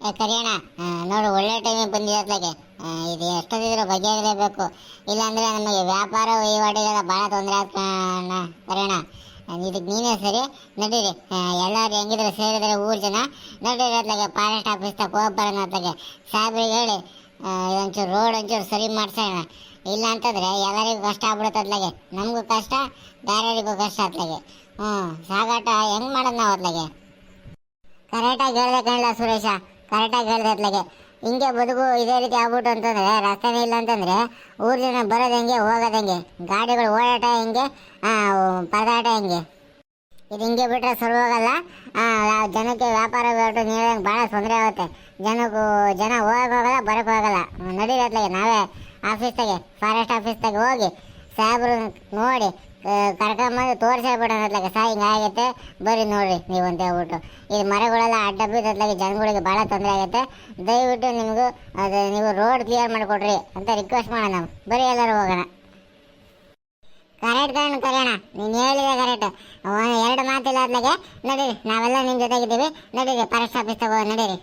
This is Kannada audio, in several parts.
ಆ, ನೋಡು ಒಳ್ಳೆ ಟೈಮಿಗೆ ಬಂದಿರೋದ್ಲಾಗೆ ಇದು ಎಷ್ಟೊತ್ತಿದ್ರು ಇರಬೇಕು ಇಲ್ಲಾಂದರೆ ನಮಗೆ ವ್ಯಾಪಾರ ವಹಿವಾಟಿಗೆಲ್ಲ ಭಾಳ ತೊಂದರೆ ಆಗ್ತಾಣ ಕರಿಯಣ್ಣ ಇದಕ್ಕೆ ನೀನೇ ಸರಿ. ನಡೀರಿ. ಎಲ್ಲರೂ ಹೆಂಗಿದ್ರೆ ಸೇರಿದ್ರೆ ಊರು ಜನ. ನಡೀರಿ ಅತ್ಲಾಗೆ ಫಾರೆಸ್ಟ್ ಆಫೀಸ್ ತಗ ಹೋಗ್ಬರೋಣ ಅತ್ಲಾಗೆ. ಸಾಹೇಬ್ರಿಗೆ ಹೇಳಿ. ಒಂಚೂರು ರೋಡ್ ಒಂಚೂರು ಸರಿ ಮಾಡ್ಸೋಣ. ಇಲ್ಲ ಅಂತಂದರೆ ಎಲ್ಲರಿಗೂ ಕಷ್ಟ ಆಗ್ಬಿಡುತ್ತೆ ಅತ್ಲಾಗೆ. ನಮಗೂ ಕಷ್ಟ ಬೇರೆಯವರಿಗೂ ಕಷ್ಟ ಅತ್ಲಾಗೆ. ಹ್ಞೂ ಸಾಗಾಟ ಹೆಂಗ್ ಮಾಡೋದು ನಾವು ಅತ್ಲಾಗೆ? ಕರೆಕ್ಟಾಗಿ ಹೇಳ್ದೆ ಸುರೇಶ. ಕರೆಕ್ಟಾಗಿ ಹೇಳ್ದೆ ಹಿಂಗೆ ಬದುಕು ಇದೇ ರೀತಿ ಆಗ್ಬಿಟ್ಟು ಅಂತಂದರೆ, ರಸ್ತೆನೇ ಇಲ್ಲ ಅಂತಂದರೆ, ಊರು ಜನ ಬರೋದು ಹೆಂಗೆ, ಹೋಗೋದು ಹೆಂಗೆ? ಗಾಡಿಗಳು ಓಡಾಟ ಹೆಂಗೆ? ಪರದಾಟ ಹೆಂಗೆ? ಇದು ಹಿಂಗೆ ಬಿಟ್ಟರೆ ಸರಿ ಹೋಗಲ್ಲ ಜನಕ್ಕೆ ವ್ಯಾಪಾರ ನೀಡೋಂಗೆ ಭಾಳ ತೊಂದರೆ ಆಗುತ್ತೆ. ಜನಕ್ಕೂ, ಜನ ಹೋಗಕ್ಕೆ ಹೋಗಲ್ಲ ಬರೋಕ್ಕೆ ಹೋಗಲ್ಲ. ನಾವೇ ಆಫೀಸ್ದಾಗೆ, ಫಾರೆಸ್ಟ್ ಆಫೀಸ್ದಾಗೆ ಹೋಗಿ ಸಾಹೇಬ್ರು ನೋಡಿ ಕರ್ಕೊಂಬಂದು ಬಂದು ತೋರಿಸ್ಬಿಡೋಣ ಅತ್ಲಾಗೆ ಸಾ, ಹಿಂಗೆ ಆಗೈತೆ. ಬರ್ರಿ ನೋಡ್ರಿ ನೀವು ಅಂತ ಹೇಳ್ಬಿಟ್ಟು. ಇದು ಮರಗಳೆಲ್ಲ ಅಡ್ಡ ಬಿದ್ದತ್ಲಾಗೆ ಜನಗಳಿಗೆ ಭಾಳ ತೊಂದರೆ ಆಗುತ್ತೆ ದಯವಿಟ್ಟು ನಿಮಗೂ ಅದು ನೀವು ರೋಡ್ ಕ್ಲಿಯರ್ ಮಾಡಿಕೊಡ್ರಿ ಅಂತ ರಿಕ್ವೆಸ್ಟ್ ಮಾಡೋಣ ನಾವು. ಬರೀ ಎಲ್ಲರೂ ಹೋಗೋಣ. ಕರೆಕ್ಟ್ ಕಣ್ ಕರೆಯೋಣ ನೀನು ಹೇಳಿದೆ ಕರೆಕ್ಟ್ ಎರಡು ಮಾತಿಲ್ಲ ಅದ್ಲಾಗೆ ನಡೀರಿ. ನಾವೆಲ್ಲ ನಿಮ್ಮ ಜೊತೆಗಿದ್ದೀವಿ. ನಡೀರಿ ಫಾರೆಸ್ಟ್ ಆಫೀಸ್ ತಗೋ, ನಡೀರಿ.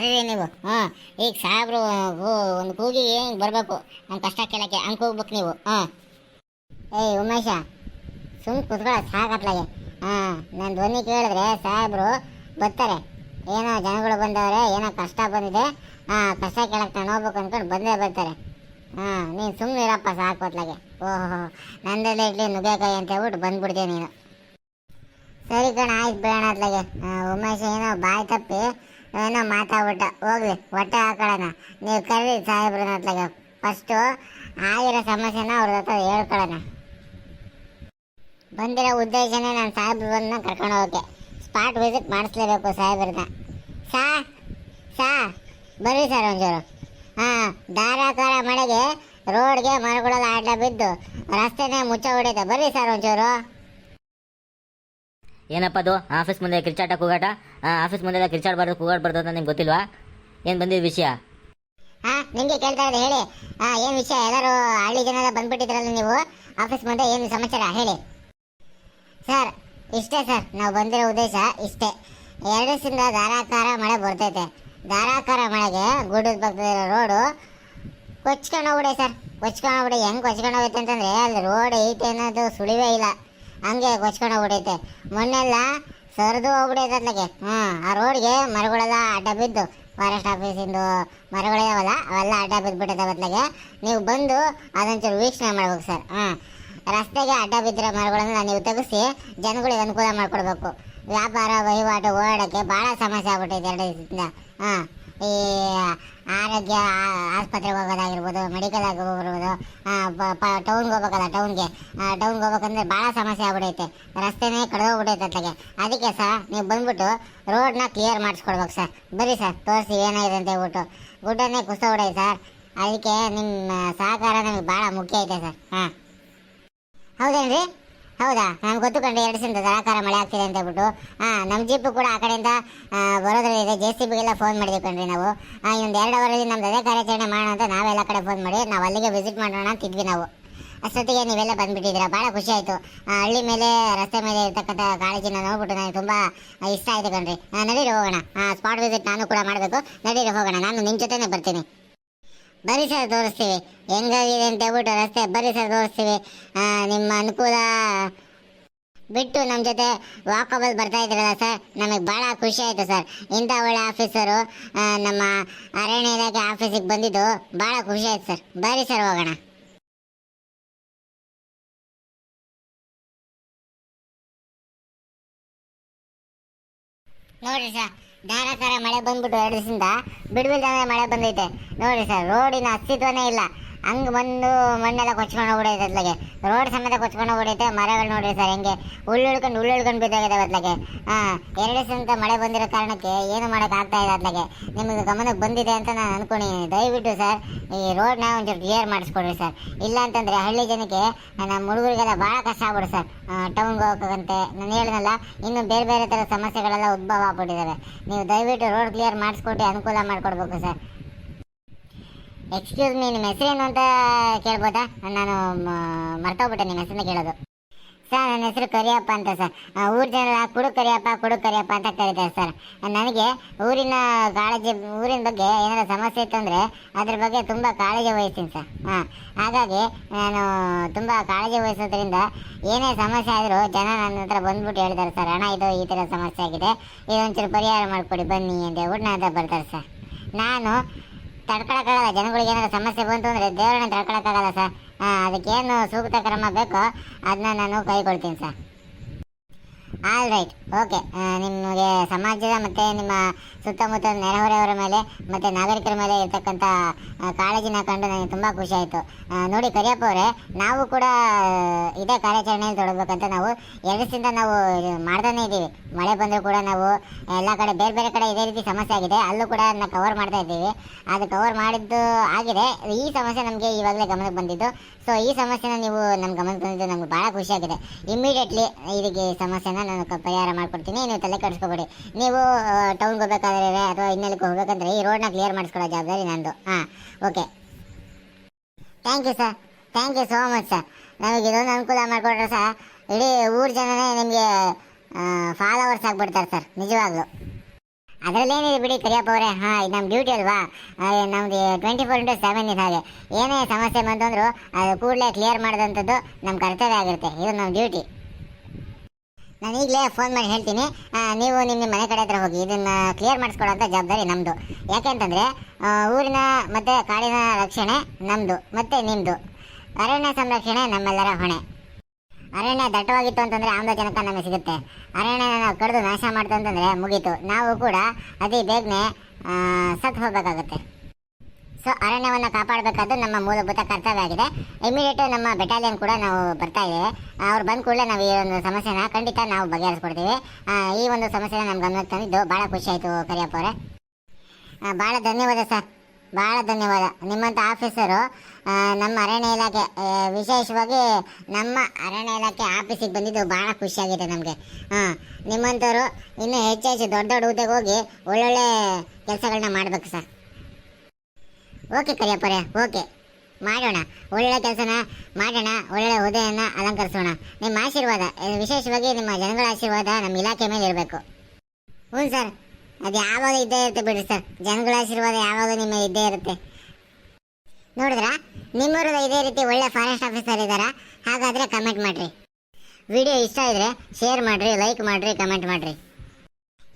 ಕರೀರಿ ನೀವು, ಹಾಂ, ಈಗ ಸಾಬ್ರು ಒಂದು ಕೂಗಿ ಏನು ಬರಬೇಕು ನನ್ನ ಕಷ್ಟ ಕೇಳೋಕ್ಕೆ, ಹಂಗೆ ಹೋಗ್ಬೇಕು ನೀವು, ಹಾಂ. ಏಯ್, ಉಮೇಶ ಸುಮ್ಮನೆ ಕುತ್ಕೊಳ್ಳ ಸಾಕತ್ಲಾಗೆ ಹಾಂ ನನ್ನ ಧ್ವನಿ ಕೇಳಿದ್ರೆ ಸಾಹೇಬ್ರು ಬರ್ತಾರೆ. ಏನೋ ಜನಗಳು ಬಂದವ್ರೆ, ಏನೋ ಕಷ್ಟ ಬಂದಿದೆ, ಹಾಂ, ಕಷ್ಟ ಕೇಳಕ್ಕೆ ನಾನು ಹೋಗ್ಬೇಕು ಅಂದ್ಕೊಂಡು ಬಂದೇ ಬರ್ತಾರೆ. ಹಾಂ, ನೀನು ಸುಮ್ಮನೆ ಇರಪ್ಪ, ಸಾಕು ಓಹೋ, ನಂದಲ್ಲೇ ಇಡ್ಲಿ ನುಗ್ಗೆಕಾಯಿ ಅಂತ ಹೇಳ್ಬಿಟ್ಟು ಬಂದ್ಬಿಡ್ತೀಯ ನೀನು. ಸರಿ ಕಣ, ಆಯ್ತು ಬೇಡ ಅತ್ಲಾಗೆ ಉಮೇಶ, ಏನೋ ಬಾಯ್ ತಪ್ಪಿ ಏನೋ ಮಾತಾಡ್ಬಿಟ್ಟ. ಹೋಗ್ಲಿ, ಹೊಟ್ಟೆ ಹಾಕೊಳ್ಳೋಣ. ನೀವು ಕರೀರಿ ಸಾಹೇಬ್ರನ್ನ ಅತ್ಲಾಗೆ ಫಸ್ಟು ಆಗಿರೋ ಸಮಸ್ಯೆನ ಅವ್ರ ಹತ್ರ ಹೇಳ್ಕೊಳ್ಳೋಣ. ಬಂದಿರೋ ಉದ್ದೇಶನೇ ನಾನು ಸಾಹೇಬ್ರನ್ನ ಕರ್ಕೊಂಡು ಹೋಗಕ್ಕೆ. Spot visit ಮಾಡಿಸ್ಲೇಬೇಕು ಸಾಹೇಬ್ರನ್ನ. ಸಾ ಸಾ, ಬರ್ರಿ ಸರ್ ಒಂಚೂರು. ಹಾಂ, ಧಾರಾಕಾರ ಮಳೆಗೆ ರೋಡ್ಗೆ ಮರಗಳೆಲ್ಲ ಆಟ ಬಿದ್ದು ರಸ್ತೆನೇ ಮುಚ್ಚ ಹೊಡೆಯುತ್ತೆ ಬರ್ರಿ ಸರ್ ಒಂಚೂರು. ಏನಪ್ಪ ಅದು? ಆಫೀಸ್ ಮುಂದೆ ಕಿರ್ಚಾಟ ಕೂಗಾಟ? ಆಫೀಸ್ ಮುಂದೆ ಕಿರ್ಚಾಡಬಾರ್ದು ಕೂಗಾಡಬಾರ್ದು ಅಂತ ನಿಮ್ಗೆ ಗೊತ್ತಿಲ್ವಾ? ಏನು ಬಂದಿದ್ದ ವಿಷಯ? ಹಾ, ನಿಮ್ಗೆ ಕೇಳ್ತಾ ಇರೋದು ಹೇಳಿ. ಹಾ ಏನ್ ವಿಷಯ? ಎಲ್ಲರೂ ಹಳ್ಳಿ ಜನ ಬಂದ್ಬಿಟ್ಟಿದ್ರಲ್ಲ ನೀವು? ಆಫೀಸ್ ಮುಂದೆ ಏನು ಸಮಾಚಾರ? ಹೇಳಿ. ಸರ್, ಇಷ್ಟೇ ಸರ್. ನಾವು ಬಂದಿರೋ ಉದ್ದೇಶ ಇಷ್ಟೇ. ಎರಡು ದಿವಸದಿಂದ ಧಾರಾಕಾರ ಮಳೆ ಬರ್ತೈತೆ. ಧಾರಾಕಾರ ಮಳೆಗೆ ಗುಡ್ಡದ ಪಕ್ಕದ ರೋಡು ಕೊಚ್ಕೊಂಡು ಹೋಗ್ಬಿಡೆ ಸರ್. ಕೊಚ್ಕೊಂಡು ಹೋಗ್ಬಿಡಿ. ಹೆಂಗೆ ಕೊಚ್ಕೊಂಡು ಹೋಗುತ್ತೆ ಅಂತಂದ್ರೆ ಅಲ್ಲಿ ರೋಡ್ ಐತೆ ಅನ್ನೋದು ಸುಳಿವೇ ಇಲ್ಲ. ಹಂಗೆ ಕೊಚ್ಕೊಂಡು ಹೋಗ್ಬಿಡೈತೆ ಮೊನ್ನೆಲ್ಲ ಸರಿದು ಹೋಗ್ಬಿಡೈತೆ ಅತ್ಲಾಗೆ ಹ್ಞೂ, ಆ ರೋಡ್ಗೆ ಮರಗಳೆಲ್ಲ ಅಡ್ಡ ಬಿದ್ದು, ಫಾರೆಸ್ಟ್ ಆಫೀಸಿಂದು ಮರಗಳಿದಾವಲ್ಲ ಅವೆಲ್ಲ ಅಡ್ಡ ಬಿದ್ದುಬಿಟ್ಟಿದ್ದಾವೆ ಅತ್ಲಾಗೆ ನೀವು ಬಂದು ಅದೊಂಚೂರು ವೀಕ್ಷಣೆ ಮಾಡ್ಬೇಕು ಸರ್. ಹಾಂ ರಸ್ತೆಗೆ ಅಡ್ಡ ಬಿದ್ದಿರೋ ಮರಗಳನ್ನ ನೀವು ತೆಗೆಸಿ ಜನಗಳಿಗೆ ಅನುಕೂಲ ಮಾಡಿಕೊಡ್ಬೇಕು. ವ್ಯಾಪಾರ, ವಹಿವಾಟು, ಓಡಾಡೋಕ್ಕೆ ಭಾಳ ಸಮಸ್ಯೆ ಆಗ್ಬಿಟ್ಟೈತೆ ಎರಡು ದಿವಸದಿಂದ. ಹಾಂ ಈ ಆರೋಗ್ಯ ಆಸ್ಪತ್ರೆಗೆ ಹೋಗೋದಾಗಿರ್ಬೋದು ಮೆಡಿಕಲ್ ಆಗಿ ಹೋಗಿರ್ಬೋದು ಟೌನ್ಗೆ ಹೋಗ್ಬೇಕಲ್ಲ ಟೌನ್ಗೆ ಟೌನ್ಗೆ ಹೋಗ್ಬೇಕಂದ್ರೆ ಭಾಳ ಸಮಸ್ಯೆ ಆಗ್ಬಿಡೈತೆ. ರಸ್ತೆನೇ ಕಡ್ದೋಗ್ಬಿಟ್ಟೈತೆ ಅತ್ಲಾಗೆ ಅದಕ್ಕೆ ಸರ್ ನೀವು ಬಂದ್ಬಿಟ್ಟು ರೋಡ್ನ ಕ್ಲಿಯರ್ ಮಾಡಿಸ್ಕೊಡ್ಬೇಕು ಸರ್. ಬರೀ ಸರ್, ತೋರಿಸಿ ಏನಾಗಿದೆ ಅಂತ ಹೇಳ್ಬಿಟ್ಟು. ಗುಡ್ಡನ್ನೇ ಕುಸ್ತೋಗ್ಬಿಡೈತೆ ಸರ್. ಅದಕ್ಕೆ ನಿಮ್ಮ ಸಹಕಾರ ನಮಗೆ ಭಾಳ ಮುಖ್ಯ ಐತೆ ಸರ್. ಹಾಂ. ಹೌದೇನ್ರಿ? ಹೌದಾ? ನಮ್ಗೆ ಗೊತ್ತು ಕಂಡು ಎರಡು ದಿವಸದಿಂದ ಧಾರಾಕಾರ ಮಳೆ ಆಗ್ತಿದೆ ಅಂತ ಹೇಳ್ಬಿಟ್ಟು. ಹಾಂ ನಮ್ಮ ಜೀಪು ಕೂಡ ಆ ಕಡೆಯಿಂದ ಬರೋದ್ರಲ್ಲಿದೆ. ಜೆ ಸಿ ಬಿಗೆಲ್ಲ ಫೋನ್ ಮಾಡಿದ್ವಿ ಕಣ್ರಿ ನಾವು. ಇನ್ನೊಂದು ಎರಡು ಅವರಲ್ಲಿ ನಮ್ದು ಅದೇ ಕಾರ್ಯಾಚರಣೆ ಮಾಡೋಣ ಅಂತ ನಾವೆಲ್ಲ ಕಡೆ ಫೋನ್ ಮಾಡಿ, ನಾವು ಅಲ್ಲಿಗೆ ವಿಸಿಟ್ ಮಾಡೋಣ ಅಂತಿದ್ವಿ ನಾವು. ಅಷ್ಟೊತ್ತಿಗೆ ನೀವೆಲ್ಲ ಬಂದ್ಬಿಟ್ಟಿದ್ದೀರಾ? ಭಾಳ ಖುಷಿ ಆಯಿತು. ಹಳ್ಳಿ ಮೇಲೆ, ರಸ್ತೆ ಮೇಲೆ ಇರ್ತಕ್ಕಂಥ ಕಾಳಜಿನ ನೋಡ್ಬಿಟ್ಟು ನನಗೆ ತುಂಬ ಇಷ್ಟ ಆಯಿತು ಕಣ್ರಿ. ನಡೀರಿ ಹೋಗೋಣ. ಸ್ಪಾಟ್ ವಿಸಿಟ್ ನಾನು ಕೂಡ ಮಾಡಬೇಕು. ನಡೀರಿ ಹೋಗೋಣ. ನಾನು ನಿಮ್ಮ ಜೊತೆನೇ ಬರ್ತೀನಿ. ಬರೀ ಸರ್ ತೋರಿಸ್ತೀವಿ. ಹೆಂಗಾಗಿದೆ ಅಂತ ಹೇಳ್ಬಿಟ್ಟು ರಸ್ತೆ ಬರೀ ಸರ್ ತೋರಿಸ್ತೀವಿ. ನಿಮ್ಮ ಅನುಕೂಲ ಬಿಟ್ಟು ನಮ್ಮ ಜೊತೆ ವಾಕಬಲ್ ಬರ್ತಾ ಇದ್ರಲ್ಲ ಸರ್, ನಮಗೆ ಭಾಳ ಖುಷಿ ಆಯಿತು ಸರ್. ಇಂಥ ಒಳ್ಳೆ ಆಫೀಸರು ನಮ್ಮ ಅರಣ್ಯ ಇಲಾಖೆ ಆಫೀಸಿಗೆ ಬಂದಿದ್ದು ಭಾಳ ಖುಷಿ ಆಯ್ತು ಸರ್. ಬರೀ ಸರ್ ಹೋಗೋಣ. ನೋಡ್ರಿ ಸರ್ ಧಾರಾಕಾರ ಮಳೆ ಬಂದ್ಬಿಟ್ಟು ಎರಡು ದಿವಸದಿಂದ ಬಿಡ್ಬಿಲ್ದಂಗೆ ಮಳೆ ಬಂದೈತೆ. ನೋಡಿ ಸರ್ ರೋಡಿನ ಅಸ್ತಿತ್ವನೇ ಇಲ್ಲ. ಹಂಗೆ ಬಂದು ಮಣ್ಣೆಲ್ಲ ಕೊಚ್ಕೊಂಡು ಹೋಗ್ಬಿಡೈತೆ ಅದ್ಲಾಗೆ. ರೋಡ್ ಸಮೇತ ಕೊಚ್ಕೊಂಡು ಹೋಗ್ಬಿಡೈತೆ, ಮರಗಳು ನೋಡಿರಿ ಸರ್ ಹೆಂಗೆ. ಉಳ್ಳುಳ್ಕೊಂಡು ಉಳ್ಳುಳ್ಕೊಂಡು ಬಿದ್ದಾಗಿದೆ ಅದ್ಲಾಗೆ. ಹಾಂ, ಎರಡು ಸಂತ ಮಳೆ ಬಂದಿರೋ ಕಾರಣಕ್ಕೆ ಏನು ಮಾಡೋಕ್ಕಾಗ್ತಾ ಇದೆ ಅತ್ಲಾಗೆ ನಿಮಗೆ ಗಮನಕ್ಕೆ ಬಂದಿದೆ ಅಂತ ನಾನು ಅಂದ್ಕೊಂಡಿದ್ದೀನಿ ದಯವಿಟ್ಟು ಸರ್, ಈ ರೋಡ್ನ ಒಂಚೂರು ಕ್ಲಿಯರ್ ಮಾಡಿಸ್ಕೊಡ್ರಿ ಸರ್. ಇಲ್ಲ ಅಂತಂದರೆ ಹಳ್ಳಿ ಜನಕ್ಕೆ ನಮ್ಮ ಹುಡುಗರಿಗೆಲ್ಲ ಭಾಳ ಕಷ್ಟ ಆಗ್ಬಿಡು ಸರ್. ಟೌನ್ಗೆ ಹೋಗೋಕ್ಕಂತೆ ನಾನು ಹೇಳಿದ್ನಲ್ಲ, ಇನ್ನು ಬೇರೆ ಬೇರೆ ಥರ ಸಮಸ್ಯೆಗಳೆಲ್ಲ ಉದ್ಭವ ಆಗ್ಬಿಟ್ಟಿದ್ದಾವೆ ನೀವು ದಯವಿಟ್ಟು ರೋಡ್ ಕ್ಲಿಯರ್ ಮಾಡಿಸ್ಕೊಟ್ಟು ಅನುಕೂಲ ಮಾಡಿಕೊಡ್ಬೇಕು ಸರ್. ಎಕ್ಸ್ಕ್ಯೂಸ್ ಮೀ ನಿಮ್ಮ ಹೆಸರೇನು ಅಂತ ಕೇಳ್ಬೋದಾ? ನಾನು ಮರ್ತೋಗ್ಬಿಟ್ಟೆ, ನಿಮ್ಮ ಹೆಸರನ್ನ ಕೇಳೋದು. ಸರ್, ನನ್ನ ಹೆಸರು ಕರಿಯಪ್ಪ ಅಂತ, ಸರ್. ಊರ ಜನ ಕುಡು ಕರಿಯಪ್ಪ ಕುಡು ಕರಿಯಪ್ಪ ಅಂತ ಕರೀತಾರೆ, ಸರ್. ನನಗೆ ಊರಿನ ಕಾಳಜಿ, ಊರಿನ ಬಗ್ಗೆ ಏನಾದ್ರು ಸಮಸ್ಯೆ ಇತ್ತು ಅಂದರೆ ಅದ್ರ ಬಗ್ಗೆ ತುಂಬ ಕಾಳಜಿ ವಹಿಸ್ತೀನಿ, ಸರ್. ಹಾಂ. ಹಾಗಾಗಿ ನಾನು ತುಂಬ ಕಾಳಜಿ ವಹಿಸೋದ್ರಿಂದ ಏನೇ ಸಮಸ್ಯೆ ಆದರೂ ಜನ ನನ್ನ ಹತ್ರ ಬಂದ್ಬಿಟ್ಟು ಹೇಳ್ತಾರೆ, ಸರ್. ಅಣ್ಣ, ಇದು ಈ ಥರ ಸಮಸ್ಯೆ ಆಗಿದೆ. ಇದೊಂಚೂರು ಪರಿಹಾರ ಮಾಡಿಕೊಡಿ, ಬನ್ನಿ ಅಂತ ಹೇಳ್ಬಿಟ್ಟು ಅಂತ ಹತ್ರ ಬರ್ತಾರೆ, ಸರ್. ನಾನು ತಡ್ಕೊಳಕ್ಕಾಗಲ್ಲ, ಜನಗಳಿಗೆ ಏನಾದ್ರು ಸಮಸ್ಯೆ ಬಂತು ಅಂದರೆ ದೇವರನ್ನ ತಡ್ಕೊಳಕ್ಕಾಗಲ್ಲ ಸರ್. ಅದಕ್ಕೇನು ಸೂಕ್ತ ಕ್ರಮ ಬೇಕೋ, ಅದನ್ನ ನಾನು ಕೈಗೊಳ್ತೀನಿ ಸರ್. ಆಲ್ ರೈಟ್ ಓಕೆ ನಿಮಗೆ ಸಮಾಜದ ಮತ್ತು ನಿಮ್ಮ ಸುತ್ತಮುತ್ತ ನೆರೆಹೊರೆಯವರ ಮೇಲೆ ಮತ್ತು ನಾಗರಿಕರ ಮೇಲೆ ಇರ್ತಕ್ಕಂಥ ಕಾಳಜಿನ ಕಂಡು ನನಗೆ ತುಂಬ ಖುಷಿ ಆಯಿತು. ನೋಡಿ ಕರಿಯಪ್ಪ ಅವರೇ, ನಾವು ಕೂಡ ಇದೇ ಕಾರ್ಯಾಚರಣೆಯಲ್ಲಿ ತೊಡಗಬೇಕಂತ ನಾವು ಎರಡು ದಿವಸದಿಂದ ನಾವು ಮಾಡ್ತಾನೆ ಇದ್ದೀವಿ. ಮಳೆ ಬಂದರೂ ಕೂಡ ನಾವು ಎಲ್ಲ ಕಡೆ ಬೇರೆ ಬೇರೆ ಕಡೆ ಇದೇ ರೀತಿ ಸಮಸ್ಯೆ ಆಗಿದೆ. ಅಲ್ಲೂ ಕೂಡ ಅದನ್ನ ಕವರ್ ಮಾಡ್ತಾ ಇದ್ದೀವಿ. ಅದು ಕವರ್ ಮಾಡಿದ್ದು ಆಗಿದೆ. ಈ ಸಮಸ್ಯೆ ನಮಗೆ ಇವಾಗಲೇ ಗಮನಕ್ಕೆ ಬಂದಿದ್ದು. ಸೊ ಈ ಸಮಸ್ಯೆನ ನೀವು ನಮ್ಮ ಗಮನಕ್ಕೆ ತಂದಿದ್ದು ನಮ್ಗೆ ಭಾಳ ಖುಷಿಯಾಗಿದೆ. ಇಮಿಡಿಯೇಟ್ಲಿ ಇದಕ್ಕೆ ಸಮಸ್ಯೆನ ನಾನು ಪರಿಹಾರ ಮಾಡ್ಕೊಡ್ತೀನಿ. ನೀವು ತಲೆ ಕೆಡಿಸ್ಕೋಬೇಡಿ. ನೀವು ಟೌನ್ಗೆ ಹೋಗ್ಬೇಕಾದ್ರೆ ಅಥವಾ ಇನ್ನೆಲ್ಲಿಗೆ ಹೋಗ್ಬೇಕಂದ್ರೆ ಈ ರೋಡ್ನ ಕ್ಲಿಯರ್ ಮಾಡಿಸ್ಕೊಡೋ ಜವಾಬ್ದಾರಿ ನಂದು. ಹಾಂ okay thank you sir thank you so much sir ನಮಗೆ ಇದೊಂದು ಅನುಕೂಲ ಮಾಡಿಕೊಟ್ರೆ ಸರ್ ಇಡೀ ಊರು ಜನನೇ ನಿಮಗೆ ಫಾಲೋವರ್ಸ್ ಆಗಿಬಿಡ್ತಾರೆ ಸರ್ ನಿಜವಾಗ್ಲೂ. ಅದರಲ್ಲೇನಿದೆ ಬಿಡಿ ಕರಿಯಪ್ಪ ಅವರೇ. ಹಾಂ ನಮ್ಮ ಡ್ಯೂಟಿ ಅಲ್ವಾ? ಆ, ನಮ್ದು ಟ್ವೆಂಟಿ ಫೋರ್ ಇಂಟು ಸೆವೆನ್ ಇದೆ ಹಾಗೆ. ಏನೇ ಸಮಸ್ಯೆ ಬಂತಂದ್ರು ಅದು ಕೂಡಲೇ ಕ್ಲಿಯರ್ ಮಾಡಿದಂಥದ್ದು ನಮ್ಮ ಕರ್ತವ್ಯ ಆಗಿರುತ್ತೆ. ಇದು ನಮ್ಮ ಡ್ಯೂಟಿ ನಾನು ಈಗಲೇ ಫೋನ್ ಮಾಡಿ ಹೇಳ್ತೀನಿ. ನೀವು ನಿಮ್ಮ ಮನೆ ಕಡೆ ಹತ್ರ ಹೋಗಿ ಇದನ್ನು ಕ್ಲಿಯರ್ ಮಾಡಿಸ್ಕೊಡೋಂಥ ಜವಾಬ್ದಾರಿ ನಮ್ಮದು ಯಾಕೆಂತಂದರೆ ಊರಿನ ಮತ್ತು ಕಾಡಿನ ರಕ್ಷಣೆ ನಮ್ಮದು ಮತ್ತು ನಿಮ್ಮದು ಅರಣ್ಯ ಸಂರಕ್ಷಣೆ ನಮ್ಮೆಲ್ಲರ ಹೊಣೆ. ಅರಣ್ಯ ದಟ್ಟವಾಗಿತ್ತು ಅಂತಂದ್ರೆ ಆಮ್ಲಜನಕ ನಮಗೆ ಸಿಗುತ್ತೆ. ಅರಣ್ಯನ ನಾವು ಕಡಿದು ನಾಶ ಮಾಡ್ತು ಅಂತಂದ್ರೆ ಮುಗೀತು. ನಾವು ಕೂಡ ಅತಿ ಬೇಗನೆ ಸತ್ತು ಹೋಗಬೇಕಾಗುತ್ತೆ. ಸೊ ಅರಣ್ಯವನ್ನು ಕಾಪಾಡಬೇಕಾದ್ರೆ ನಮ್ಮ ಮೂಲಭೂತ ಕರ್ತವ್ಯ ಆಗಿದೆ ಇಮಿಡಿಯೇಟ್ ನಮ್ಮ ಬೆಟಾಲಿಯನ್ ಕೂಡ ನಾವು ಬರ್ತಾ ಇದ್ದೇವೆ ಅವ್ರು ಬಂದ ಕೂಡಲೇ ನಾವು ಈ ಒಂದು ಸಮಸ್ಯೆನ ಖಂಡಿತ ನಾವು ಬಗೆಹರಿಸ್ಕೊಡ್ತೀವಿ. ಈ ಒಂದು ಸಮಸ್ಯೆನ ನಮ್ಮ ಗಮನಕ್ಕೆ ತಂದಿದ್ದು ಭಾಳ ಖುಷಿ ಆಯಿತು ಕರಿಯಪ್ಪ ಅವರೇ. ಭಾಳ ಧನ್ಯವಾದ ಸರ್. ಭಾಳ ಧನ್ಯವಾದ. ನಿಮ್ಮಂಥ ಆಫೀಸರು ನಮ್ಮ ಅರಣ್ಯ ಇಲಾಖೆ ವಿಶೇಷವಾಗಿ ನಮ್ಮ ಅರಣ್ಯ ಇಲಾಖೆ ಆಫೀಸಿಗೆ ಬಂದಿದ್ದು ಭಾಳ ಖುಷಿಯಾಗಿದೆ ನಮಗೆ. ಹಾಂ ನಿಮ್ಮಂಥವ್ರು ಇನ್ನೂ ಹೆಚ್ಚು ದೊಡ್ಡ ದೊಡ್ಡ ಹುದ್ದೆಗೆ ಹೋಗಿ ಒಳ್ಳೊಳ್ಳೆ ಕೆಲಸಗಳನ್ನ ಮಾಡಬೇಕು ಸರ್. Okay ಕರಿಯಪ್ಪರೇ, okay. ಮಾಡೋಣ. ಒಳ್ಳೆ ಕೆಲಸನ ಮಾಡೋಣ, ಒಳ್ಳೊಳ್ಳೆ ಹುದ್ದೆಯನ್ನು ಅಲಂಕರಿಸೋಣ. ನಿಮ್ಮ ಆಶೀರ್ವಾದ, ವಿಶೇಷವಾಗಿ ನಿಮ್ಮ ಜನಗಳ ಆಶೀರ್ವಾದ ನಮ್ಮ ಇಲಾಖೆ ಮೇಲೆ ಇರಬೇಕು. ಹ್ಞೂ ಸರ್. ಅದು ಯಾವಾಗ ಇದ್ದೇ ಇರುತ್ತೆ ಬಿಡಿ ಸರ್. ಜನಗಳ ಆಶೀರ್ವಾದ ಯಾವಾಗ ನಿಮ್ಮ ಇದ್ದೇ ಇರುತ್ತೆ. ನೋಡಿದ್ರ? ನಿಮ್ಮೂರದ ಇದೇ ರೀತಿ ಒಳ್ಳೆ ಫಾರೆಸ್ಟ್ ಆಫೀಸರ್ ಇದ್ದಾರಾ? ಹಾಗಾದರೆ ಕಮೆಂಟ್ ಮಾಡಿರಿ. ವಿಡಿಯೋ ಇಷ್ಟ ಇದ್ದರೆ ಶೇರ್ ಮಾಡಿರಿ ಲೈಕ್ ಮಾಡಿರಿ ಕಮೆಂಟ್ ಮಾಡಿರಿ.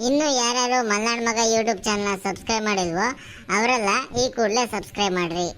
ಇನ್ನು ಯಾರ್ಯಾರು ಮಲ್ನಾಡ್ ಮಗ ಯೂಟ್ಯೂಬ್ ಚಾನಲ್ನ ಸಬ್ಸ್ಕ್ರೈಬ್ ಮಾಡಿಲ್ವೋ, ಅವರೆಲ್ಲ ಈ ಕೂಡಲೇ ಸಬ್ಸ್ಕ್ರೈಬ್ ಮಾಡಿರಿ.